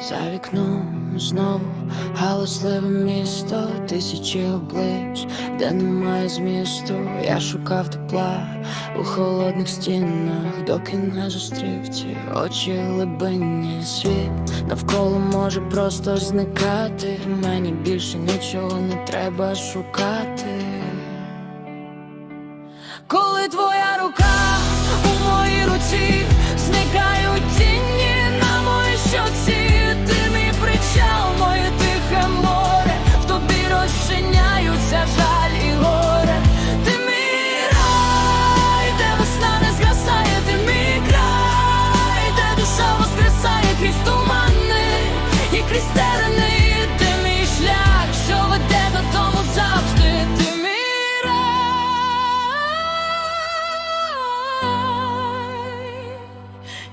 За вікном знову галасливе місто, тисячі облич, де немає змісту. Я шукав тепла у холодних стінах, доки не зустрів ці очі глибинні світ навколо може просто зникати. Мені більше нічого не треба шукати. Коли твоя рука у моїй руці, зникають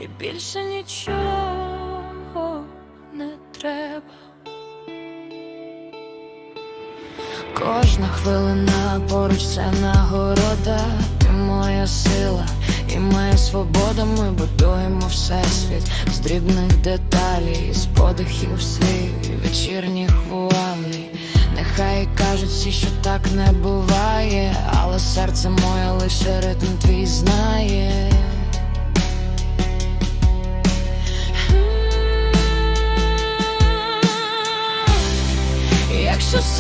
і більше нічого не треба. Кожна хвилина поруч це нагорода, ти моя сила і моя свобода. Ми будуємо всесвіт з дрібних деталей, з подихів слів вечірніх вуалей. Нехай кажуть всі, що так не буває, але серце моє лише ритм твій знає.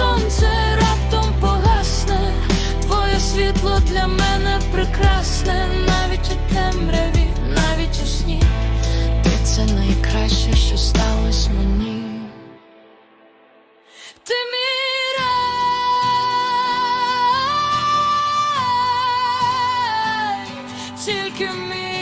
Сонце раптом погасне, твоє світло для мене прекрасне, навіть у темряві, навіть у сні, ти це найкраще, що сталося мені. Ти мій рай, тільки мій